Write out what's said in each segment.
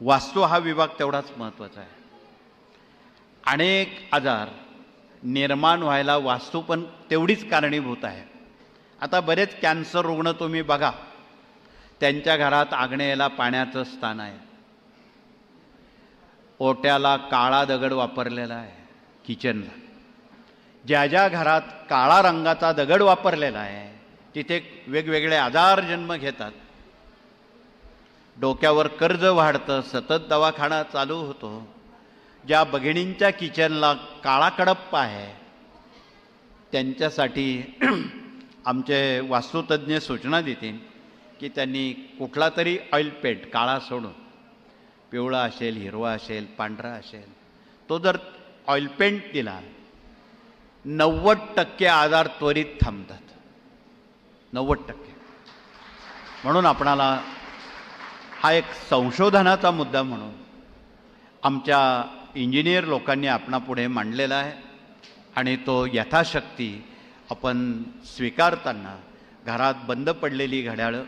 वास्तू हा विभाग तेवढाच महत्त्वाचा आहे. अनेक आजार निर्माण व्हायला वास्तू पण तेवढीच कारणीभूत आहे. आता बरेच कॅन्सर रुग्ण तुम्ही बघा. त्यांच्या घरात आग्नेयला पाण्याचं स्थान आहे. ओट्याला काळा दगड वापरलेला आहे किचनला. ज्या ज्या घरात काळा रंगाचा दगड वापरलेला आहे तिथे वेगवेगळे आजार जन्म घेतात. डोक्यावर कर्ज वाढतं सतत दवाखाना चालू होतो. ज्या भगिणींच्या किचनला काळा कडप्पा आहे त्यांच्यासाठी आमचे वास्तुतज्ञ सूचना देतील की त्यांनी कुठला तरी ऑइल पेंट काळा सोडून पिवळा असेल हिरवा असेल पांढरा असेल तो जर ऑइल पेंट दिला नव्वद टक्के आजार त्वरित थांबतात. नव्वद टक्के. म्हणून आपणाला हा एक संशोधनाचा मुद्दा म्हणून आमच्या इंजिनियर लोकांनी आपणापुढे मांडलेला आहे आणि तो यथाशक्ती आपण स्वीकारताना घरात बंद पडलेली घड्याळं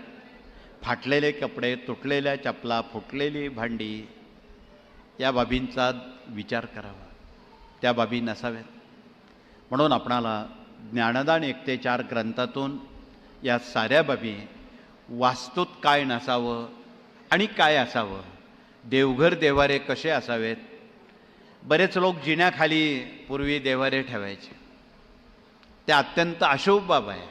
फाटलेले कपडे तुटलेल्या चपला फुटलेली भांडी या बाबींचा विचार करावा. त्या बाबी नसाव्यात. म्हणून आपणाला ज्ञानदान एक ते चार ग्रंथातून या साऱ्या बाबी वास्तूत काय नसावं आणि काय असावं? देवघर देवारे कसे असावेत? बरेच लोक जिन्याखाली पूर्वी देवारे ठेवायचे. ते अत्यंत अशुभ बाब आहे.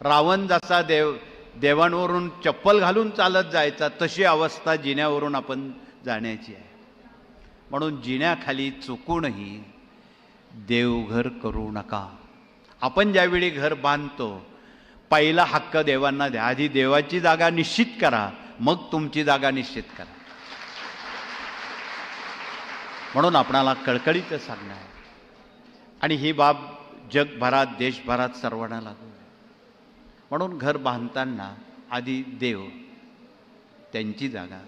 रावण जसा देव देवांवरून चप्पल घालून चालत जायचा तशी अवस्था जिन्यावरून आपण जाण्याची आहे. म्हणून जिन्याखाली चुकूनही देवघर करू नका. आपण ज्यावेळी घर बांधतो पहिला हक्क देवांना द्या. आधी देवाची जागा निश्चित करा. मग तुमची जागा निश्चित करा. म्हणून आपणाला कळकळीचं सांगणं आहे. आणि ही बाब जगभरात देशभरात सर्वांना लागू म्हणून घर बांधताना आधी देव त्यांची जागा.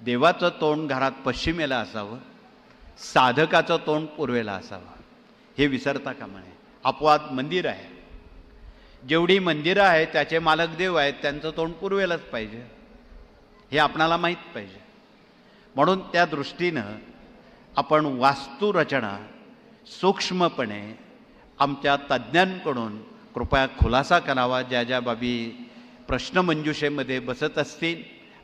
देवाचं तोंड घरात पश्चिमेला असावं साधकाचं तोंड पूर्वेला असावं. हे विसरता का म्हणे अपवाद मंदिर आहे. जेवढी मंदिरं आहेत त्याचे मालक देव आहेत त्यांचं तोंड पूर्वेलाच पाहिजे. हे आपणाला माहीत पाहिजे. म्हणून त्या दृष्टीनं आपण वास्तुरचना सूक्ष्मपणे आमच्या तज्ज्ञांकडून कृपया खुलासा करावा ज्या ज्या बाबी प्रश्नमंजुषेमध्ये बसत असतील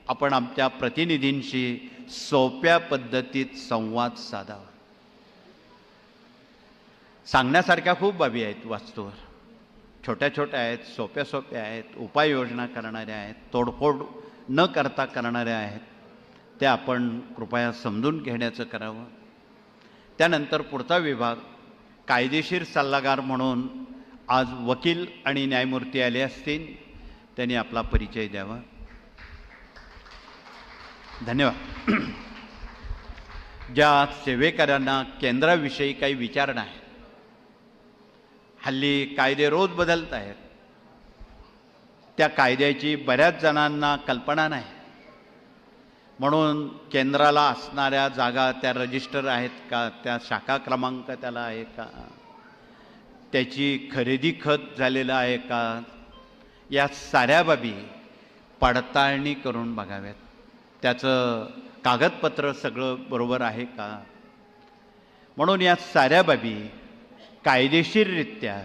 आपण आमच्या प्रतिनिधींशी सोप्या पद्धतीत संवाद साधावा. सांगण्यासारख्या खूप बाबी आहेत वास्तूवर. छोट्या छोट्या आहेत सोप्या सोप्या आहेत उपाययोजना करणाऱ्या आहेत तोडफोड न करता करणाऱ्या आहेत त्या आपण कृपया समजून घेण्याचं करावं. त्यानंतर पुढचा विभाग कायदेशीर सल्लागार म्हणून आज वकील आणि न्यायमूर्ती आले असतील त्यांनी आपला परिचय द्यावा. धन्यवाद. ज्या सेवेकरांना केंद्राविषयी काही विचारणा आहे हल्ली कायदे रोज बदलत आहेत त्या कायद्याची बऱ्याच जणांना कल्पना नाही. म्हणून केंद्राला असणाऱ्या जागा त्या रजिस्टर आहेत का त्या शाखा क्रमांक त्याला आहे का त्याची खरेदी खत झालेलं आहे का या साऱ्या बाबी पडताळणी करून बघाव्यात. त्याचं कागदपत्र सगळं बरोबर आहे का? म्हणून या साऱ्या बाबी कायदेशीररित्या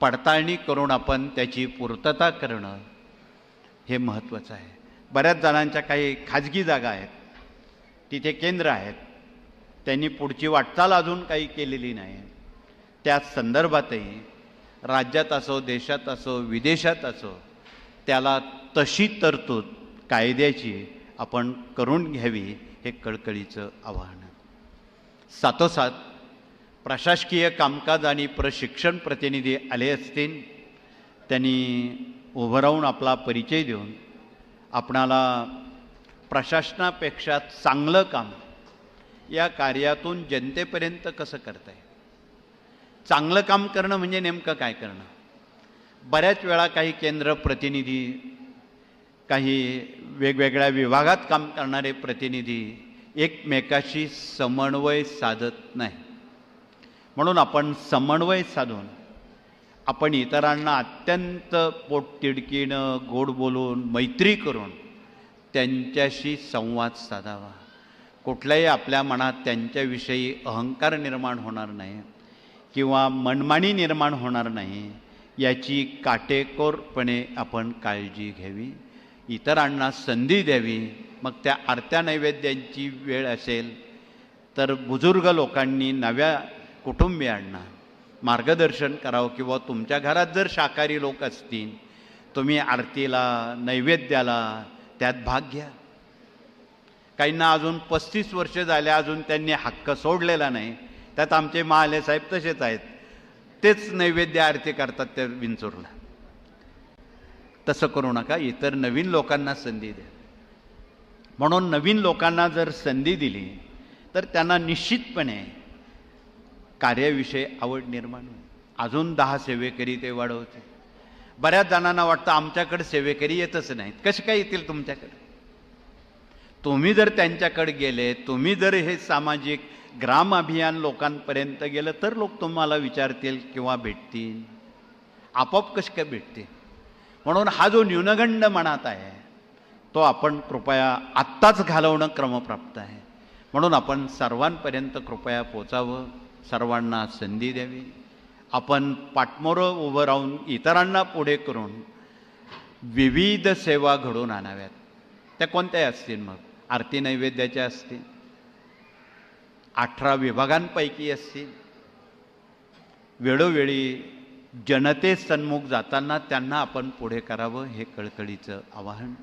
पडताळणी करून आपण त्याची पूर्तता करणं हे महत्त्वाचं आहे. बऱ्याच जणांच्या काही खाजगी जागा आहेत. तिथे केंद्र आहेत. त्यांनी पुढची वाटचाल अजून काही केलेली नाही. त्या संदर्भातही राज्यात असो देशात असो विदेशात असो त्याला तशी तरतूद कायद्याची आपण करून घ्यावी हे कळकळीचं आव्हान. सातोसात प्रशासकीय कामकाज आणि प्रशिक्षण प्रतिनिधी आले असतील त्यांनी उभं राहून आपला परिचय देऊन आपणाला प्रशासनापेक्षा चांगलं काम या कार्यातून जनतेपर्यंत कसं करता येईल? चांगलं काम करणं म्हणजे नेमकं काय करणं? बऱ्याच वेळा काही केंद्र प्रतिनिधी काही वेगवेगळ्या विभागात काम करणारे प्रतिनिधी एकमेकाशी समन्वय साधत नाही म्हणून आपण समन्वय साधून आपण इतरांना अत्यंत पोटतिडकीनं गोड बोलून मैत्री करून त्यांच्याशी संवाद साधावा. कुठल्याही आपल्या मनात त्यांच्याविषयी अहंकार निर्माण होणार नाही किंवा मनमानी निर्माण होणार नाही याची काटेकोरपणे आपण काळजी घ्यावी. इतरांना संधी द्यावी. मग त्या आरत्या नैवेद्यांची वेळ असेल तर बुजुर्ग लोकांनी नव्या कुटुंबियांना मार्गदर्शन करावं किंवा तुमच्या घरात जर शाकाहारी लोक असतील तुम्ही आरतीला नैवेद्याला त्यात भाग घ्या. काहींना अजून पस्तीस वर्ष झाले अजून त्यांनी हक्क सोडलेला नाही. त्यात आमचे महाले साहेब तसेच आहेत. तेच नैवेद्य आरती करतात त्या विंचूरला. तसं करू नका इतर नवीन लोकांना संधी द्या. म्हणून नवीन लोकांना जर संधी दिली तर त्यांना निश्चितपणे कार्याविषयी आवड निर्माण होईल. अजून दहा सेवेकरी ते वाढवते बऱ्याच जणांना वाटतं आमच्याकडे सेवेकरी येतच नाहीत. कसे काय येतील तुमच्याकडे? तुम्ही जर त्यांच्याकडे गेले तुम्ही जर हे सामाजिक ग्राम अभियान लोकांपर्यंत गेलं तर लोक तुम्हाला विचारतील किंवा भेटतील. आपोआप कसे काय भेटतील? म्हणून हा जो न्यूनगंड मनात आहे तो आपण कृपया आत्ताच घालवणं क्रमप्राप्त आहे. म्हणून आपण सर्वांपर्यंत कृपया पोचावं. सर्वांना संधी द्यावी. आपण पाठमोरं उभं राहून इतरांना पुढे करून विविध सेवा घडून आणाव्यात. त्या कोणत्याही असतील मग? आरती नैवेद्याच्या असतील. अठरा विभागांपैकी असतील. वेळोवेळी जनतेसन्मुख जाताना त्यांना आपण पुढे करावं हे कळकळीचं आवाहन.